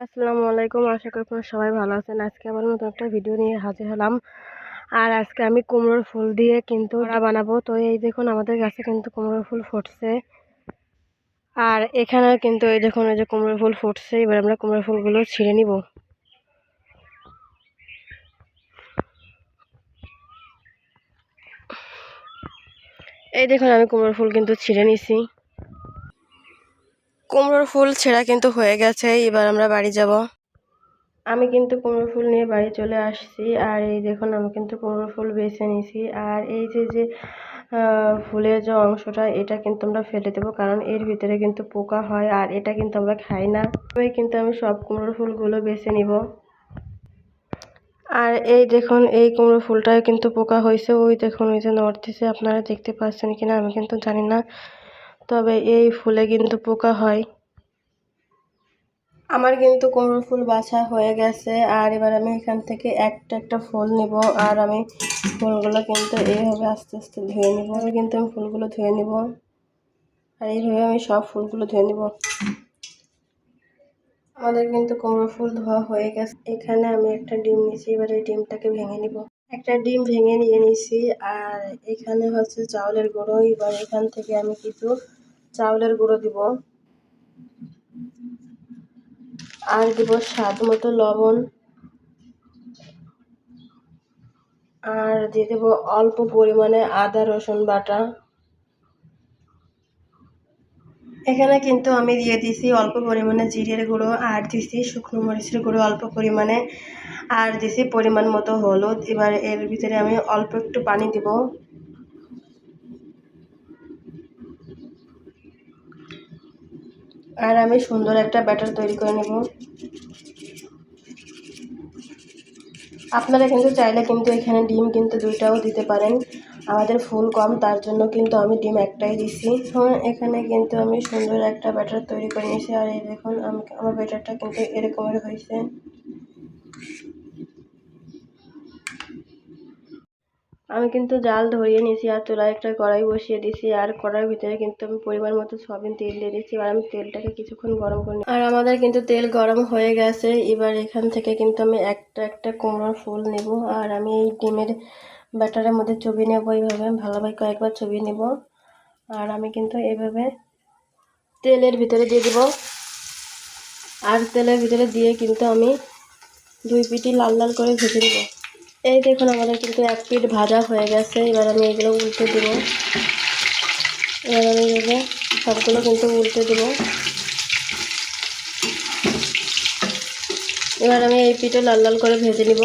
আসসালামু আলাইকুম। আশা করি আপনারা সবাই ভালো আছেন। আজকে আবার নতুন একটা ভিডিও নিয়ে হাজির হলাম। আর আজকে আমি কুমড়োর ফুল দিয়ে কিন্তু বড়া বানাবো। তো এই দেখুন, আমাদের গাছে কিন্তু কুমড়োর ফুল ফুটছে। আর এখানে কিন্তু এই দেখুন, এই যে কুমড়োর ফুল ফুটছে। এবার আমরা কুমড়োর ফুলগুলো ছিঁড়ে নিব। এই দেখুন, আমি কুমড়োর ফুল কিন্তু ছিঁড়ে নিছি। কুমড়োর ফুল ছেঁড়া কিন্তু হয়ে গেছে, এবার আমরা বাড়ি যাব। আমি কিন্তু কুমড়ো ফুল নিয়ে বাড়ি চলে আসছি, আর এই দেখুন আমি কিন্তু কুমড়ো ফুল বেছে নিছি। আর এই যে যে ফুলের যে অংশটা, এটা কিন্তু আমরা ফেলে দেবো, কারণ এর ভিতরে কিন্তু পোকা হয়, আর এটা কিন্তু আমরা খাই না। তবে কিন্তু আমি সব কুমড়ো ফুলগুলো বেছে নিব। আর এই দেখুন, এই কুমড়ো ফুলটায় কিন্তু পোকা হয়েছে, ওই দেখুন, ওই যে নড়তেছে, আপনারা দেখতে পাচ্ছেন কিনা, আমি কিন্তু জানি না। তবে এই ফুলে কিন্তু পোকা হয়। আমার কিন্তু কুমড়ো ফুল বাছা হয়ে গেছে, আর এবার আমি এখান থেকে একটা একটা ফুল নিব, আর আমি ফুলগুলো কিন্তু এইভাবে আস্তে আস্তে ধুয়ে নিব। কিন্তু আমি ফুলগুলো ধুয়ে নিব, আর এইভাবে আমি সব ফুলগুলো ধুয়ে নিব। আমাদের কিন্তু কুমড়ো ফুল ধোয়া হয়ে গেছে। এখানে আমি একটা ডিম নিয়েছি, এবার এই ডিমটাকে ভেঙে নিব। একটা ডিম ভেঙে নিয়ে নিছি আর এখানে হচ্ছে চাউলের গুঁড়ো। এবার এখান থেকে আমি কিছু চাউলের গুঁড়ো দিব। আর দিব স্বাদ মতো লবণ। আর দিয়ে দেব অল্প পরিমাণে আদা, রসুন বাটা। এখানে কিন্তু আমি দিয়ে দিছি অল্প পরিমাণে জিরের গুঁড়ো, আর দিছি শুকনো মরিচের গুঁড়ো অল্প পরিমাণে। আর দিছি পরিমাণ মতো হলুদ। এবার এর ভিতরে আমি অল্প একটু পানি দিব। আর আমি সুন্দর একটা ব্যাটার তৈরি করে নেব। আপনারা কিন্তু চাইলে কিন্তু এখানে ডিম কিন্তু দুইটাও দিতে পারেন। আমাদের ফুল কম, তার জন্য কিন্তু আমি ডিম একটাই দিছি। হ্যাঁ এখানে কিন্তু আমি সুন্দর একটা ব্যাটার তৈরি করে নিয়েছি। আর এই দেখুন, আমি, আমার ব্যাটারটা কিন্তু এরকমের হয়েছে। আমি কিন্তু জাল ধরিয়ে নিয়েছি আর চুলায় একটা কড়াই বসিয়ে দিয়েছি আর কড়াইয়ের ভিতরে কিন্তু আমি পরিমাণ মতো সয়াবিন তেল দিয়ে দিয়েছি। এবার আমি তেলটাকে কিছুক্ষণ গরম করে আর আমাদের কিন্তু তেল গরম হয়ে গেছে। এবার এখান থেকে কিন্তু আমি একটা একটা কুমড়োর ফুল নেব আর আমি এই ডিমের ব্যাটারের মধ্যে চবি নেব এইভাবে। ভালোভাবে কয়েকবার চবি নেব। আর আমি কিন্তু এইভাবে তেলের ভিতরে দিয়ে দেব। আর তেলের ভিতরে দিয়ে কিন্তু আমি দুই পিটি লাল লাল করে ভেজে নেব। এই দেখুন, আমাদের কিন্তু এক পিঠ ভাজা হয়ে গেছে। এবার আমি এগুলো উল্টে দেব। এবার আমি এভাবে সবগুলো কিন্তু উল্টে দেব। এবার আমি এই পিঠে লাল লাল করে ভেজে নিব।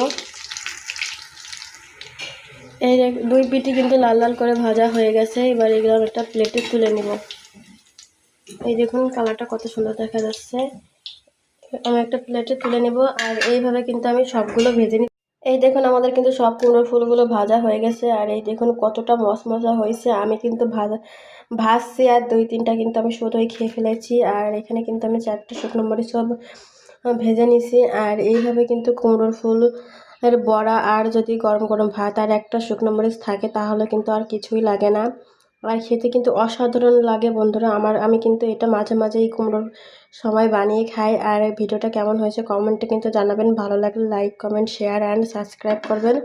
এই দুই পিঠি কিন্তু লাল লাল করে ভাজা হয়ে গেছে। এবার এগুলো একটা প্লেটে তুলে নিব। এই দেখুন, কালারটা কত সুন্দর দেখা যাচ্ছে। আমি একটা প্লেটে তুলে নেব। আর এইভাবে কিন্তু আমি সবগুলো ভেজে এই দেখুন, আমাদের কিন্তু সব কুমড়ো ফুলগুলো ভাজা হয়ে গেছে। আর এই দেখুন, কতটা মশমশা হয়েছে। আমি কিন্তু ভাজা, ভাজছি আর দুই তিনটা কিন্তু আমি শুধুই খেয়ে ফেলেছি। আর এখানে কিন্তু আমি চারটে শুকনো মরিচ সব ভেজে নিছি। আর এইভাবে কিন্তু কুমড়োর ফুল এর বড়া আর যদি গরম গরম ভাত আর একটা শুকনো মরিচ থাকে, তাহলে কিন্তু আর কিছুই লাগে না। আর খেতে কিন্তু অসাধারণ লাগে বন্ধুরা। আমার, আমি কিন্তু এটা মাঝে মাঝেই কুমড়োর সময় বানিয়ে খাই। আর ভিডিওটা কেমন হয়েছে কমেন্টে কিন্তু জানাবেন। ভালো লাগলে like comment share and subscribe করবেন।